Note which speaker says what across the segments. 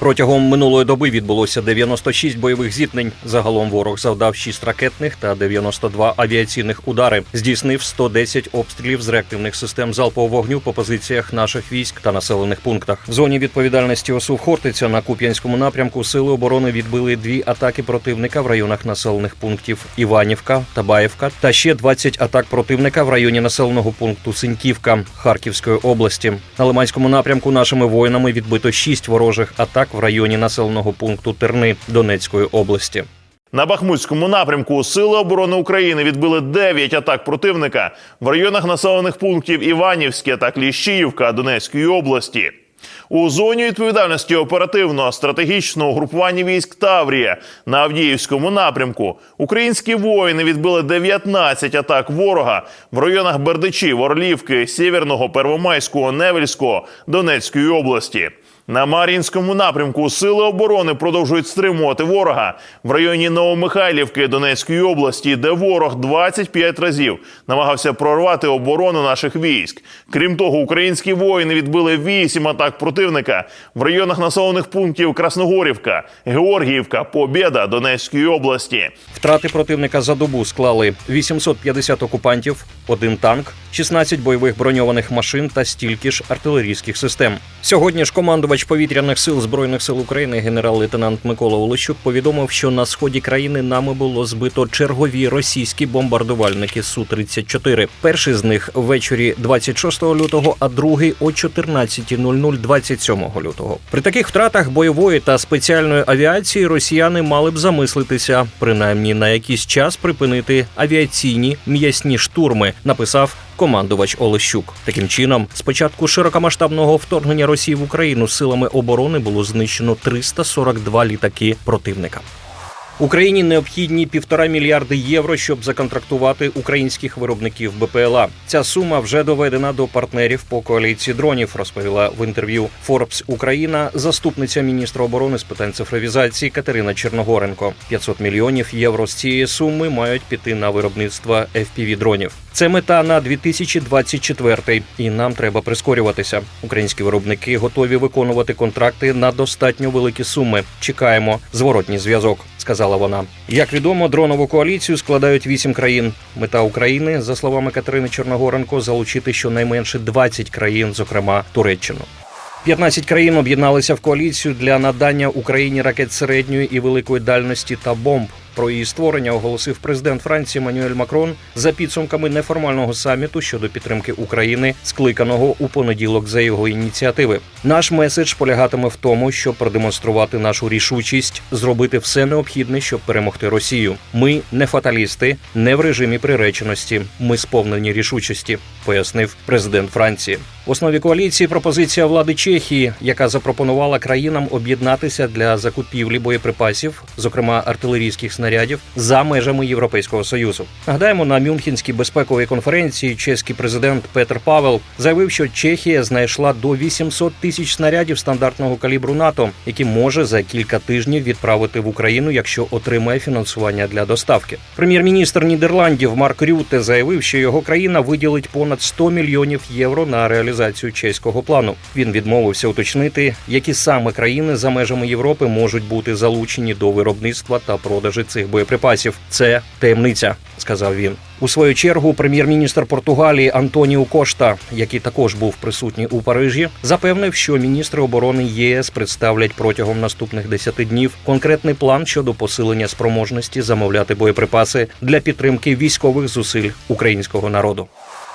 Speaker 1: Протягом минулої доби відбулося 96 бойових зіткнень. Загалом ворог завдав 6 ракетних та 92 авіаційних удари. Здійснив 110 обстрілів з реактивних систем залпового вогню по позиціях наших військ та населених пунктах. В зоні відповідальності ОСУ Хортиця на Куп'янському напрямку сили оборони відбили дві атаки противника в районах населених пунктів Іванівка та Баївка, та ще 20 атак противника в районі населеного пункту Синьківка Харківської області. На Лиманському напрямку нашими воїнами відбито 6 ворожих атак в районі населеного пункту Терни Донецької області.
Speaker 2: На Бахмутському напрямку Сили оборони України відбили 9 атак противника в районах населених пунктів Іванівське та Кліщіївка Донецької області. У зоні відповідальності оперативного стратегічного групування військ Таврія на Авдіївському напрямку українські воїни відбили 19 атак ворога в районах Бердичів, Орлівки, Сєвєрного, Первомайського, Невельського Донецької області. На Мар'їнському напрямку сили оборони продовжують стримувати ворога в районі Новомихайлівки Донецької області, де ворог 25 разів намагався прорвати оборону наших військ. Крім того, українські воїни відбили 8 атак противника в районах населених пунктів Красногорівка, Георгіївка, Побєда Донецької області.
Speaker 1: Втрати противника за добу склали 850 окупантів, один танк, 16 бойових броньованих машин та стільки ж артилерійських систем. Сьогодні ж командувач повітряних сил збройних сил України генерал-лейтенант Микола Олещук повідомив, що на сході країни нами було збито чергові російські бомбардувальники су 34 Перший з них ввечері 26 лютого, а другий о 14.00 27 лютого. При таких втратах бойової та спеціальної авіації росіяни мали б замислитися, принаймні на якийсь час припинити авіаційні м'ясні штурми, написав командувач Олещук. Таким чином, з початку широкомасштабного вторгнення Росії в Україну силами оборони було знищено 342 літаки противника. Україні необхідні півтора мільярди євро, щоб законтрактувати українських виробників БПЛА. Ця сума вже доведена до партнерів по коаліції дронів. Розповіла в інтерв'ю Forbes Україна заступниця міністра оборони з питань цифровізації Катерина Черногоренко. 500 мільйонів євро з цієї суми мають піти на виробництво fpv дронів. Це мета на 2024 і нам треба прискорюватися. Українські виробники готові виконувати контракти на достатньо великі суми. Чекаємо зворотній зв'язок. Сказала вона. Як відомо, дронову коаліцію складають вісім країн. Мета України, за словами Катерини Чорногоренко, залучити щонайменше 20 країн, зокрема Туреччину. 15 країн об'єдналися в коаліцію для надання Україні ракет середньої і великої дальності та бомб. Про її створення оголосив президент Франції Мануель Макрон за підсумками неформального саміту щодо підтримки України, скликаного у понеділок за його ініціативи. Наш меседж полягатиме в тому, щоб продемонструвати нашу рішучість, зробити все необхідне, щоб перемогти Росію. Ми не фаталісти, не в режимі приреченості. Ми сповнені рішучості, пояснив президент Франції. В основі коаліції пропозиція влади Чехії, яка запропонувала країнам об'єднатися для закупівлі боєприпасів, зокрема артилерійських снарядів, за межами Європейського союзу. Нагадаємо, на Мюнхенській безпековій конференції чеський президент Петр Павел заявив, що Чехія знайшла до 800 тисяч снарядів стандартного калібру НАТО, які може за кілька тижнів відправити в Україну, якщо отримає фінансування для доставки. Прем'єр-міністр Нідерландів Марк Рюте заявив, що його країна виділить понад 100 мільйонів євро на реалізацію чеського плану. Він відмовився уточнити, які саме країни за межами Європи можуть бути залучені до виробництва та продажі цих боєприпасів. Це таємниця, сказав він. У свою чергу прем'єр-міністр Португалії Антоніу Кошта, який також був присутній у Парижі, запевнив, що міністри оборони ЄС представлять протягом наступних 10 днів конкретний план щодо посилення спроможності замовляти боєприпаси для підтримки військових зусиль українського народу.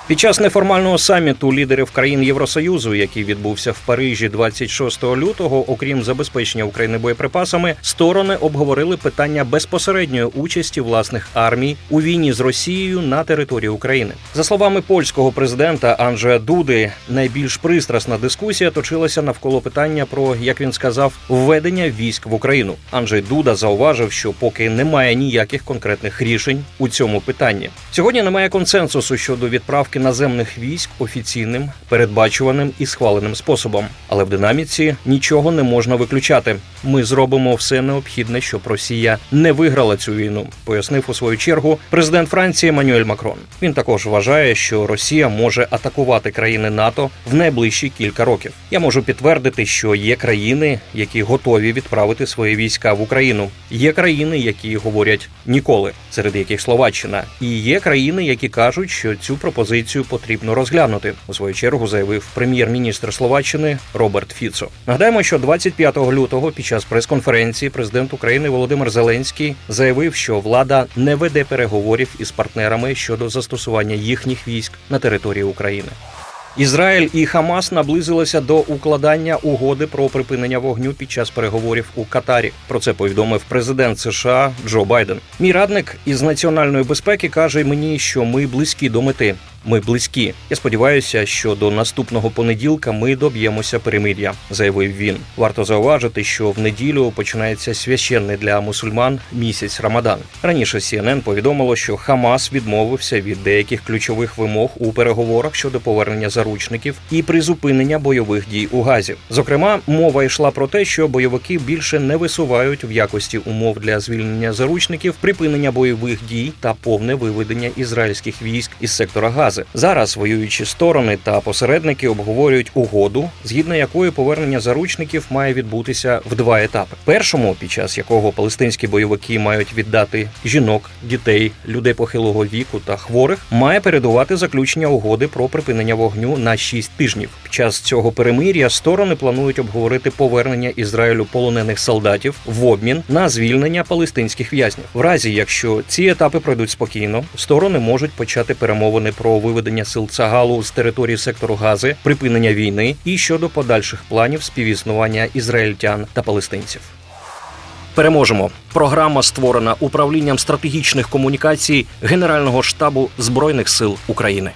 Speaker 1: Під час неформального саміту лідерів країн Євросоюзу, який відбувся в Парижі 26 лютого, окрім забезпечення України боєприпасами, сторони обговорили питання безпосередньої участі власних армій у війні з Росією на території України. За словами польського президента Анджея Дуди, найбільш пристрасна дискусія точилася навколо питання про, як він сказав, введення військ в Україну. Анджей Дуда зауважив, що поки немає ніяких конкретних рішень у цьому питанні. Сьогодні немає консенсусу щодо відправки наземних військ офіційним, передбачуваним і схваленим способом. Але в динаміці нічого не можна виключати. Ми зробимо все необхідне, щоб Росія не виграла цю війну, пояснив у свою чергу президент Франції Еммануель Макрон. Він також вважає, що Росія може атакувати країни НАТО в найближчі кілька років. Я можу підтвердити, що є країни, які готові відправити свої війська в Україну. Є країни, які говорять ніколи, серед яких Словаччина, і є країни, які кажуть, що цю пропозицію потрібно розглянути. У свою чергу заявив прем'єр-міністр Словаччини Роберт Фіцо. Нагадаємо, що 25 лютого під час прес-конференції президент України Володимир Зеленський заявив, що влада не веде переговорів із партнерами щодо застосування їхніх військ на території України. Ізраїль і Хамас наблизилися до укладання угоди про припинення вогню під час переговорів у Катарі. Про це повідомив президент США Джо Байден. Мій радник із національної безпеки каже мені, що ми близькі до мети. Ми близькі. Я сподіваюся, що до наступного понеділка ми доб'ємося перемир'я, заявив він. Варто зауважити, що в неділю починається священний для мусульман місяць Рамадан. Раніше CNN повідомило, що Хамас відмовився від деяких ключових вимог у переговорах щодо повернення заручників і призупинення бойових дій у Газі. Зокрема, мова йшла про те, що бойовики більше не висувають в якості умов для звільнення заручників, припинення бойових дій та повне виведення ізраїльських військ із сектора Гази. Зараз воюючі сторони та посередники обговорюють угоду, згідно якої повернення заручників має відбутися в два етапи: першому, під час якого палестинські бойовики мають віддати жінок, дітей, людей похилого віку та хворих, має передувати заключення угоди про припинення вогню на 6 тижнів. Під час цього перемир'я сторони планують обговорити повернення Ізраїлю полонених солдатів в обмін на звільнення палестинських в'язнів. В разі, якщо ці етапи пройдуть спокійно, сторони можуть почати перемовини про виведення сил Цагалу з території сектору Гази, припинення війни і щодо подальших планів співіснування ізраїльтян та палестинців. Переможемо. Програма створена управлінням стратегічних комунікацій Генерального штабу збройних сил України.